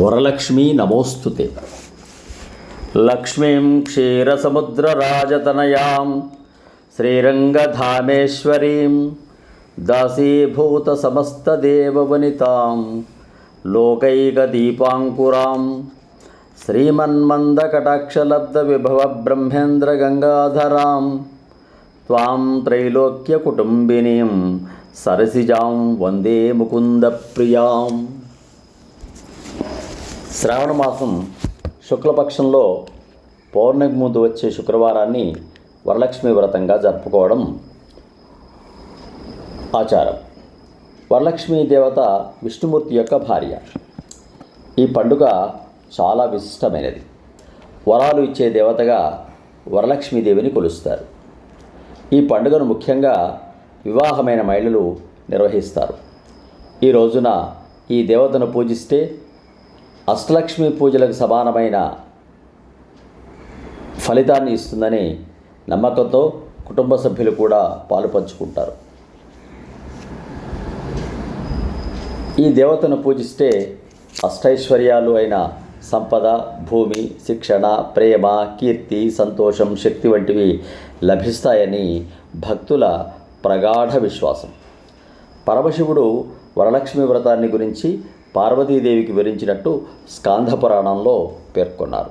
వరలక్ష్మీ నమోస్తుతే. లక్ష్మీం క్షీరసముద్రరాజతనయాం శ్రీరంగధామేశ్వరీం దాసీభూతసమస్తదేవవనితాం లోకైకదీపాంకురాం శ్రీమన్మందకటాక్షలబ్ధవిభవబ్రహ్మేంద్రగంగాధరాం త్వాం త్రైలోక్యకుటుంబినీం సరసిజాం వందే ముకుందప్రియాం శ్రావణ మాసం శుక్లపక్షంలో పౌర్ణమి ముందు వచ్చే శుక్రవారాన్ని వరలక్ష్మి వ్రతంగా జరుపుకోవడం ఆచారం. వరలక్ష్మీ దేవత విష్ణుమూర్తి యొక్క భార్య. ఈ పండుగ చాలా విశిష్టమైనది. వరాలు ఇచ్చే దేవతగా వరలక్ష్మీదేవిని కొలుస్తారు. ఈ పండుగను ముఖ్యంగా వివాహమైన మహిళలు నిర్వహిస్తారు. ఈ రోజున ఈ దేవతను పూజిస్తే అష్టలక్ష్మి పూజలకు సమానమైన ఫలితాన్ని ఇస్తుందని నమ్మకంతో కుటుంబ సభ్యులు కూడా పాలు పంచుకుంటారు. ఈ దేవతను పూజిస్తే అష్టైశ్వర్యాలు అయిన సంపద భూమి శిక్షణ ప్రేమ కీర్తి సంతోషం శక్తి వంటివి లభిస్తాయని భక్తుల ప్రగాఢ విశ్వాసం. పరమశివుడు వరలక్ష్మి వ్రతాన్ని గురించి పార్వతీదేవికి వివరించినట్టు స్కాంధ పురాణంలో పేర్కొన్నారు.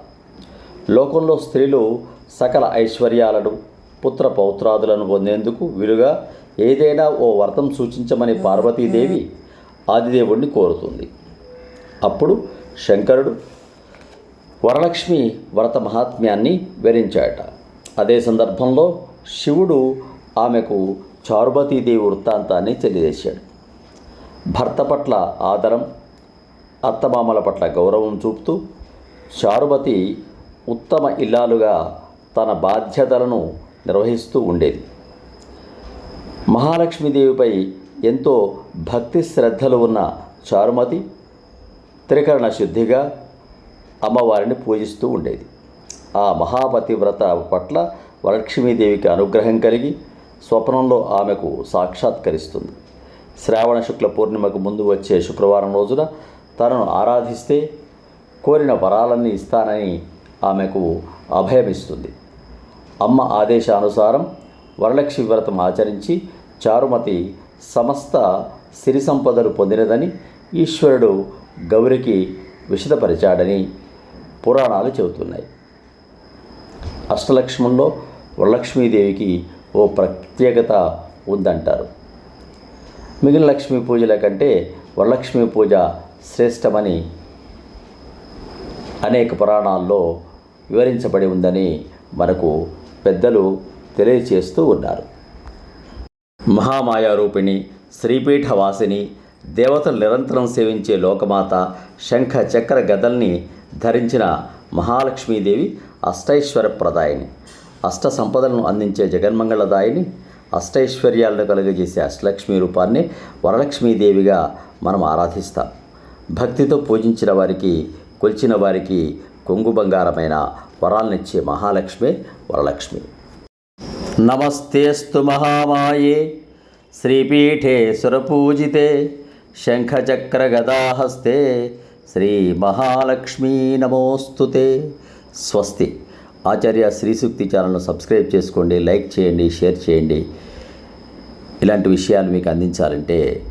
లోకంలో స్త్రీలు సకల ఐశ్వర్యాలను పుత్ర పౌత్రాదులను పొందేందుకు వీలుగా ఏదైనా ఓ వ్రతం సూచించమని పార్వతీదేవి ఆదిదేవుణ్ణి కోరుతుంది. అప్పుడు శంకరుడు వరలక్ష్మి వ్రత మహాత్మ్యాన్ని వివరించాట అదే సందర్భంలో శివుడు ఆమెకు చారుమతీదేవి వృత్తాంతాన్ని తెలియజేశాడు. భర్త పట్ల ఆదరం అత్తమామల పట్ల గౌరవం చూపుతూ చారుమతి ఉత్తమ ఇల్లాలుగా తన బాధ్యతలను నిర్వహిస్తూ ఉండేది. మహాలక్ష్మీదేవిపై ఎంతో భక్తి శ్రద్ధలు ఉన్న చారుమతి త్రికరణ శుద్ధిగా అమ్మవారిని పూజిస్తూ ఉండేది. ఆ మహాపతి వ్రత పట్ల వరలక్ష్మీదేవికి అనుగ్రహం కలిగి స్వప్నంలో ఆమెకు సాక్షాత్కరిస్తుంది. శ్రావణ శుక్ల పూర్ణిమకు ముందు వచ్చే శుక్రవారం రోజున తనను ఆరాధిస్తే కోరిన వరాలన్నీ ఇస్తానని ఆమెకు అభయమిస్తుంది. అమ్మ ఆదేశానుసారం వరలక్ష్మి వ్రతం ఆచరించి చారుమతి సమస్త సిరి సంపదలు పొందినదని ఈశ్వరుడు గౌరికి విషదపరిచాడని పురాణాలు చెబుతున్నాయి. అష్టలక్ష్మంలో వరలక్ష్మీదేవికి ఓ ప్రత్యేకత ఉందంటారు. మిగిలిన లక్ష్మీ పూజల కంటే వరలక్ష్మీ పూజ శ్రేష్టమని అనేక పురాణాల్లో వివరించబడి ఉందని మనకు పెద్దలు తెలియచేస్తూ ఉన్నారు. మహామాయారూపిణి శ్రీపీఠవాసిని దేవతలు నిరంతరం సేవించే లోకమాత శంఖ చక్ర గదల్ని ధరించిన మహాలక్ష్మీదేవి అష్టైశ్వర్యప్రదాయిని అష్ట సంపదలను అందించే జగన్మంగళదాయిని అష్టైశ్వర్యాలను కలుగజేసే అష్టలక్ష్మి రూపాన్ని వరలక్ష్మీదేవిగా మనం ఆరాధిస్తాం. భక్తితో పూజించిన వారికి కొలిచిన వారికి కొంగు బంగారమైన వరాలనిచ్చే మహాలక్ష్మి వరలక్ష్మి. నమస్తేస్తు మహామాయే శ్రీపీఠే సురపూజితే శంఖచక్రగదాహస్తే శ్రీ మహాలక్ష్మీ నమోస్తుతే. స్వస్తి. ఆచార్య శ్రీసూక్తి ఛానల్ను సబ్స్క్రైబ్ చేసుకోండి లైక్ చేయండి షేర్ చేయండి. ఇలాంటి విషయాలు మీకు అందించాలంటే